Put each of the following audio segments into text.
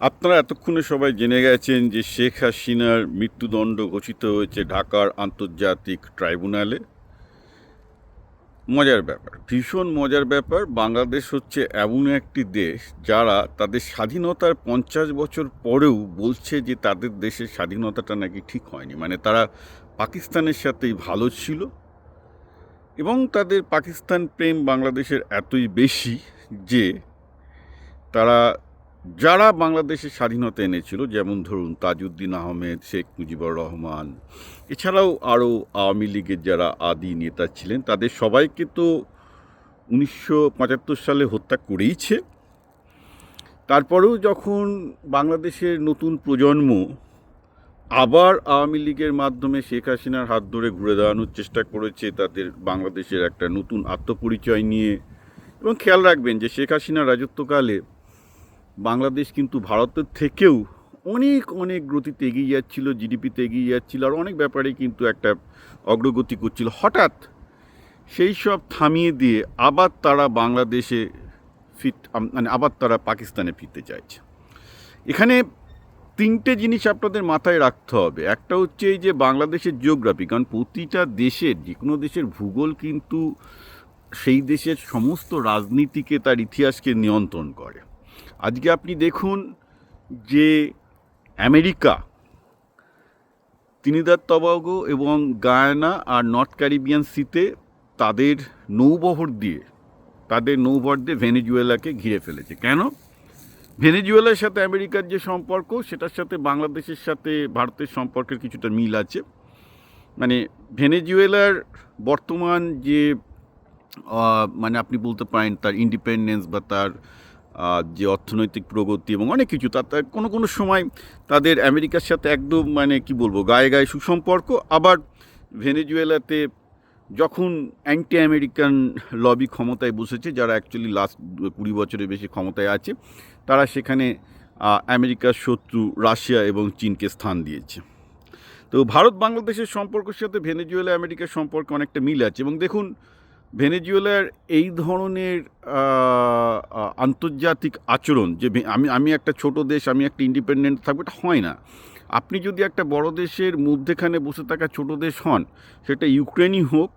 আপনারা এতক্ষণে সবাই জেনে গেছেন যে শেখ হাসিনার মৃত্যুদণ্ড ঘোষিত হয়েছে ঢাকার আন্তর্জাতিক ট্রাইব্যুনালে। মজার ব্যাপার, ভীষণ মজার ব্যাপার। বাংলাদেশ হচ্ছে এমন একটি দেশ যারা তাদের স্বাধীনতার পঞ্চাশ বছর পরেও বলছে যে তাদের দেশের স্বাধীনতাটা নাকি ঠিক হয়নি। মানে তারা পাকিস্তানের সাথেই ভালো ছিল এবং তাদের পাকিস্তান প্রেম বাংলাদেশের এতই বেশি যে তারা যারা বাংলাদেশের স্বাধীনতা এনেছিল, যেমন ধরুন তাজউদ্দিন আহমেদ, শেখ মুজিবুর রহমান, এছাড়াও আরও আওয়ামী লীগের যারা আদি নেতা ছিলেন, তাদের সবাইকে তো উনিশশো পঁচাত্তর সালে হত্যা করেইছে। তারপরেও যখন বাংলাদেশের নতুন প্রজন্ম আবার আওয়ামী লীগের মাধ্যমে শেখ হাসিনার হাত ধরে ঘুরে দাঁড়ানোর চেষ্টা করেছে, তাদের বাংলাদেশের একটা নতুন আত্মপরিচয় নিয়ে। এবং খেয়াল রাখবেন যে শেখ হাসিনার রাজত্বকালে বাংলাদেশ কিন্তু ভারতের থেকেও অনেক অনেক গতিতে এগিয়ে যাচ্ছিল, জিডিপিতে এগিয়ে যাচ্ছিল, আর অনেক ব্যাপারে কিন্তু একটা অগ্রগতি করছিল। হঠাৎ সেই সব থামিয়ে দিয়ে আবার তারা বাংলাদেশে ফিট মানে আবার তারা পাকিস্তানে ফিরতে চাইছে। এখানে তিনটে জিনিস আপনাদের মাথায় রাখতে হবে। একটা হচ্ছে এই যে বাংলাদেশের জিওগ্রাফি কারণ প্রতিটা দেশের যে কোনো দেশের ভূগোল কিন্তু সেই দেশের সমস্ত রাজনীতিকে তার ইতিহাসকে নিয়ন্ত্রণ করে। আজকে আপনি দেখুন যে আমেরিকা, তিনিদার তবাগো এবং গায়ানা আর নর্থ ক্যারিবিয়ান সিতে তাদের নৌবহর দিয়ে, তাদের নৌবহর দিয়ে ভেনেজুয়েলাকে ঘিরে ফেলেছে। কেন? ভেনেজুয়েলার সাথে আমেরিকার যে সম্পর্ক, সেটার সাথে বাংলাদেশের সাথে ভারতের সম্পর্কের কিছুটা মিল আছে। মানে ভেনেজুয়েলার বর্তমান যে মানে আপনি বলতে পারেন তার ইন্ডিপেন্ডেন্স বা তার যে অর্থনৈতিক প্রগতি এবং অনেক কিছু, তার কোনো কোনো সময় তাদের আমেরিকার সাথে একদম মানে কি বলব, গায়ে গায়ে সুসম্পর্ক। আবার ভেনেজুয়েলাতে যখন অ্যান্টি আমেরিকান লবি ক্ষমতায় বসেছে, যারা অ্যাকচুয়ালি লাস্ট কুড়ি বছরের বেশি ক্ষমতায় আছে, তারা সেখানে আমেরিকার শত্রু রাশিয়া এবং চীনকে স্থান দিয়েছে। তো ভারত বাংলাদেশের সম্পর্কের সাথে ভেনেজুয়েলা আমেরিকার সম্পর্ক অনেকটা মিল আছে এবং দেখুন ভেনেজুয়েলার এই ধরনের আন্তর্জাতিক আচরণ যে আমি আমি একটা ছোট দেশ, আমি একটা ইন্ডিপেন্ডেন্ট থাকব, এটা হয় না। আপনি যদি একটা বড় দেশের মধ্যেখানে বসে থাকা ছোট দেশ হন, সেটা ইউক্রেনই হোক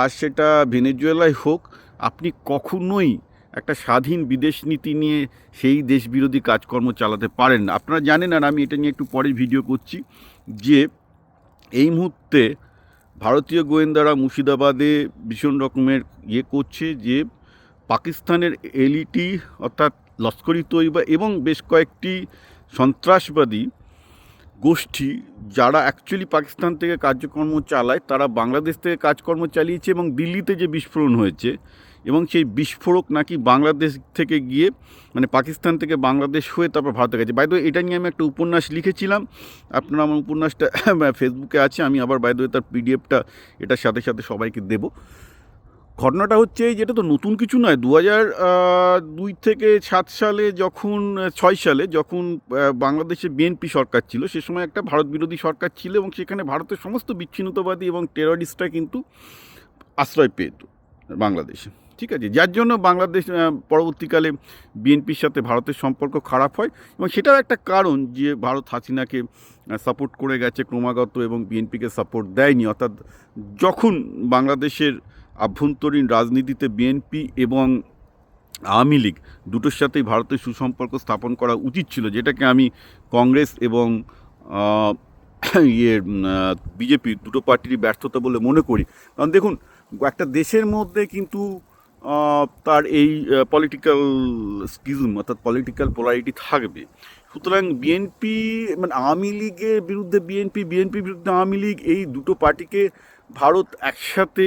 আর সেটা ভেনেজুয়েলাই হোক, আপনি কখনোই একটা স্বাধীন বিদেশ নীতি নিয়ে সেই দেশ বিরোধী কাজকর্ম চালাতে পারেন না। আপনারা জানেন, আর আমি এটা নিয়ে একটু পরে ভিডিও করছি, যে এই মুহূর্তে ভারতীয় গোয়েন্দারা মুর্শিদাবাদে ভীষণ রকমের ইয়ে করছে যে পাকিস্তানের এলইটি অর্থাৎ লস্করি তৈবা এবং বেশ কয়েকটি সন্ত্রাসবাদী গোষ্ঠী যারা অ্যাকচুয়ালি পাকিস্তান থেকে কার্যকর্ম চালায়, তারা বাংলাদেশ থেকে কাজকর্ম চালিয়েছে এবং দিল্লিতে যে বিস্ফোরণ হয়েছে এবং সেই বিস্ফোরক নাকি বাংলাদেশ থেকে গিয়ে মানে পাকিস্তান থেকে বাংলাদেশ হয়ে তারপর ভারতে গেছে। বাইদ এটা নিয়ে আমি একটা উপন্যাস লিখেছিলাম। আপনারা আমার উপন্যাসটা ফেসবুকে আছে, আমি আবার বাইদ তার পিডিএফটা এটার সাথে সাথে সবাইকে দেবো। ঘটনাটা হচ্ছে যেটা তো নতুন কিছু নয় দু হাজার দুই থেকে সাত সালে যখন ছয় সালে যখন বাংলাদেশে বিএনপি সরকার ছিল, সে সময় একটা ভারত বিরোধী সরকার ছিল এবং সেখানে ভারতের সমস্ত বিচ্ছিন্নতাবাদী এবং টেররিস্টরা কিন্তু আশ্রয় পেত বাংলাদেশে। ঠিক আছে? যার জন্য বাংলাদেশ পরবর্তীকালে বিএনপির সাথে ভারতের সম্পর্ক খারাপ হয় এবং সেটাও একটা কারণ যে ভারত হাসিনাকে সাপোর্ট করে গেছে ক্রমাগত এবং বিএনপিকে সাপোর্ট দেয়নি। অর্থাৎ যখন বাংলাদেশের আভ্যন্তরীণ রাজনীতিতে বিএনপি এবং আওয়ামী লীগ দুটোর সাথেই ভারতের সুসম্পর্ক স্থাপন করা উচিত ছিল, যেটাকে আমি কংগ্রেস এবং ইয়ে বিজেপি দুটো পার্টিরই ব্যর্থতা বলে মনে করি। কারণ দেখুন, একটা দেশের মধ্যে কিন্তু তার এই পলিটিক্যাল স্কিজম অর্থাৎ পলিটিক্যাল পোলারিটি থাকবে। সুতরাং বিএনপি মানে আওয়ামী লীগের বিরুদ্ধে বিএনপি বিএনপির বিরুদ্ধে আওয়ামী লীগ, এই দুটো পার্টিকে ভারত একসাথে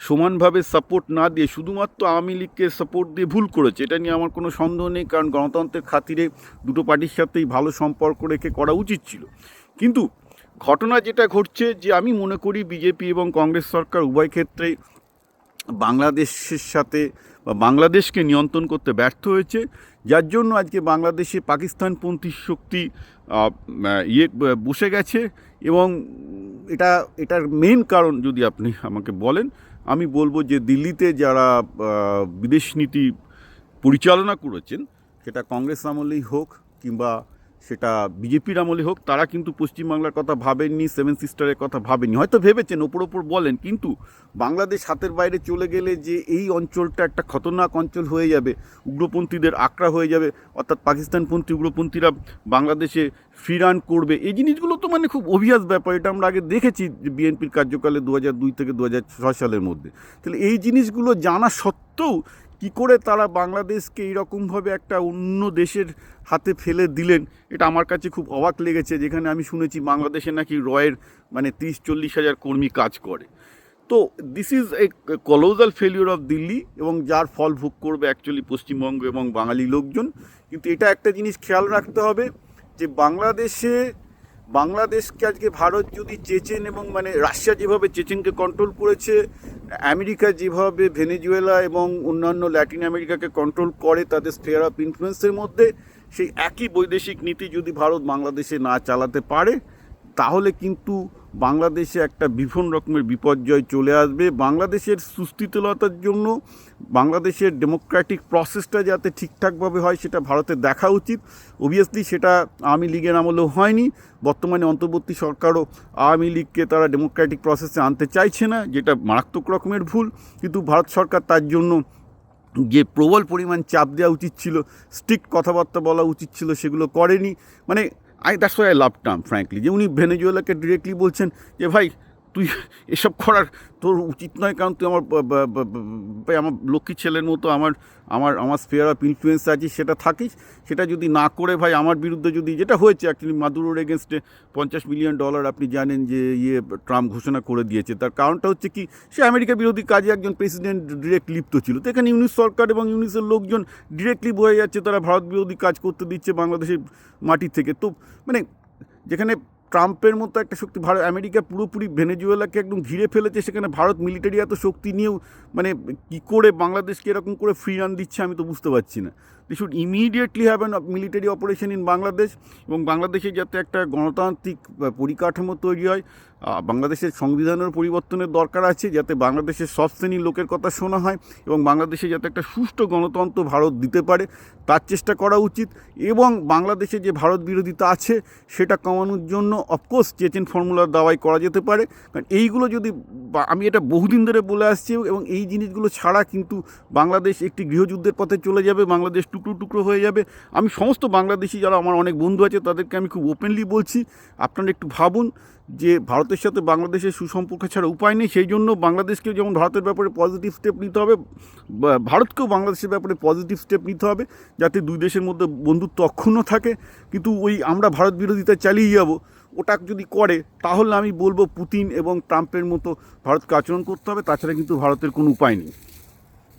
সমানভাবে সাপোর্ট না দিয়ে শুধুমাত্র আওয়ামী লীগকে সাপোর্ট দিয়ে ভুল করেছে, এটা নিয়ে আমার কোনো সন্দেহ নেই, কারণ গণতন্ত্রের খাতিরে দুটো পার্টির সাথেই ভালো সম্পর্ক রেখে করা উচিত ছিল। কিন্তু ঘটনা যেটা ঘটছে, যে আমি মনে করি বিজেপি এবং কংগ্রেস সরকার উভয় ক্ষেত্রেই বাংলাদেশের সাথে বা বাংলাদেশকে নিয়ন্ত্রণ করতে ব্যর্থ হয়েছে যার জন্য আজকে বাংলাদেশে পাকিস্তানপন্থী শক্তি ইয়ে বসে গেছে এবং এটা, এটার মেন কারণ যদি আপনি আমাকে বলেন, আমি বলব যে দিল্লিতে যারা বিদেশ নীতি পরিচালনা করেছেন, সেটা কংগ্রেস আমলেই হোক কিংবা সেটা বিজেপির আমলে হোক, তারা কিন্তু পশ্চিমবাংলার কথা ভাবেননি সেভেন সিস্টারের কথা ভাবেননি। হয়তো ভেবেছেন, ওপর ওপর বলেন, কিন্তু বাংলাদেশ হাতের বাইরে চলে গেলে যে এই অঞ্চলটা একটা খতরনাক অঞ্চল হয়ে যাবে, উগ্রপন্থীদের আক্রা হয়ে যাবে, অর্থাৎ পাকিস্তানপন্থী উগ্রপন্থীরা বাংলাদেশে ফিরান করবে, এই জিনিসগুলো তো মানে খুব অভিয়াস ব্যাপার, এটা আমরা আগে দেখেছি যে বিএনপির কার্যকালে দু দুই থেকে দু সালের মধ্যে। তাহলে এই জিনিসগুলো জানা সত্ত্বেও কি করে তারা বাংলাদেশকে এইরকমভাবে একটা অন্য দেশের হাতে ফেলে দিলেন? এটা আমার কাছে খুব অবাক লেগেছে, যেখানে আমি শুনেছি বাংলাদেশে নাকি রয়ের মানে তিরিশ চল্লিশ হাজার কর্মী কাজ করে। তো this is a colossal failure of Delhi এবং যার ফল ভোগ করবে অ্যাকচুয়ালি পশ্চিমবঙ্গ এবং বাঙালি লোকজন। কিন্তু এটা একটা জিনিস খেয়াল রাখতে হবে যে বাংলাদেশে, বাংলাদেশকে আজকে ভারত যদি চেচেন এবং মানে রাশিয়া যেভাবে চেচেনকে কন্ট্রোল করেছে আমেরিকা যেভাবে ভেনেজুয়েলা এবং অন্যান্য ল্যাটিন আমেরিকাকে কন্ট্রোল করে, তাদের স্পেয়ার অফ ইনফ্লুয়েন্সের মধ্যে, সেই একই বৈদেশিক নীতি যদি ভারত বাংলাদেশে না চালাতে পারে, তাহলে কিন্তু বাংলাদেশে একটা ভীষণ রকমের বিপর্যয় চলে আসবে। বাংলাদেশের সুস্থিতলতার জন্য বাংলাদেশের ডেমোক্রেটিক প্রসেসটা যাতে ঠিকঠাকভাবে হয় সেটা ভারতে দেখা উচিত। অবভিয়াসলি সেটা আওয়ামী লীগের আমলেও হয়নি। বর্তমানে অন্তর্বর্তী সরকারও আওয়ামী লীগকে তারা ডেমোক্রেটিক প্রসেসে আনতে চাইছে না, যেটা মারাত্মক রকমের ভুল। কিন্তু ভারত সরকার তার জন্য যে প্রবল পরিমাণ চাপ দেওয়া উচিত ছিল স্ট্রিক্ট কথাবার্তা বলা উচিত ছিল, সেগুলো করেনি। মানে I that's why I love term frankly যে উনি ভেনেজুয়েলাকে ডিরেক্টলি বলছেন যে ভাই তুই এসব করার তোর উচিত নয়, কারণ তুই আমার ভাই আমার লক্ষ্মী ছেলের মতো আমার আমার আমার স্পেয়ার অফ ইনফ্লুয়েন্স আছে, সেটা থাকিস। সেটা যদি না করে ভাই, আমার বিরুদ্ধে যদি, যেটা হয়েছে অ্যাকচুয়ালি মাদুরোর এগেনস্টে পঞ্চাশ মিলিয়ন ডলার আপনি জানেন যে ইয়ে ট্রাম্প ঘোষণা করে দিয়েছে। তার কারণটা হচ্ছে কি, সে আমেরিকা বিরোধী কাজে একজন প্রেসিডেন্ট ডিরেক্ট লিপ্ত ছিল। তো এখানে ইউনিস সরকার এবং ইউনিসের লোকজন ডিরেক্টলি বোঝা যাচ্ছে, তারা ভারত বিরোধী কাজ করতে দিচ্ছে বাংলাদেশের মাটি থেকে। তো মানে যেখানে ট্রাম্পের মতো একটা শক্তি, ভারত, আমেরিকা পুরোপুরি ভেনেজুয়েলাকে একদম ঘিরে ফেলেছে, সেখানে ভারত মিলিটারি এত শক্তি নিয়েও মানে কী করে বাংলাদেশকে এরকম করে ফ্রি রান দিচ্ছে আমি তো বুঝতে পারছি না। The should immediately have an military operation in Bangladesh এবং বাংলাদেশে যাতে একটা গণতান্ত্রিক পরিকাঠামো তৈরি হয় বাংলাদেশের সংবিধানের পরিবর্তনের দরকার আছে যাতে বাংলাদেশের সব শ্রেণির লোকের কথা শোনা হয় এবং বাংলাদেশে যাতে একটা সুষ্ঠু গণতন্ত্র ভারত দিতে পারে, তার চেষ্টা করা উচিত। এবং বাংলাদেশে যে ভারত বিরোধিতা আছে, সেটা কমানোর জন্য অফকোর্স চেচেন ফর্মুলার দাওয়াই করা যেতে পারে। কারণ এইগুলো যদি আমি এটা বহুদিন ধরে বলে আসছি এবং এই জিনিসগুলো ছাড়া কিন্তু বাংলাদেশ একটি গৃহযুদ্ধের পথে চলে যাবে বাংলাদেশ টুকরো টুকরো হয়ে যাবে। আমি সমস্ত বাংলাদেশি যারা আমার অনেক বন্ধু আছে, তাদেরকে আমি খুব ওপেনলি বলছি, আপনারা একটু ভাবুন যে ভারতের সাথে বাংলাদেশের সুসম্পর্ক ছাড়া উপায় নেই। সেই জন্য বাংলাদেশকেও যেমন ভারতের ব্যাপারে পজিটিভ স্টেপ নিতে হবে ভারতকেও বাংলাদেশের ব্যাপারে পজিটিভ স্টেপ নিতে হবে, যাতে দুই দেশের মধ্যে বন্ধুত্ব অক্ষুণ্ণ থাকে। কিন্তু ওই আমরা ভারত বিরোধিতা চালিয়ে যাব ওটা যদি করে, তাহলে আমি বলব পুতিন এবং ট্রাম্পের মতো ভারতকে আচরণ করতে হবে। তাছাড়া কিন্তু ভারতের কোনো উপায় নেই।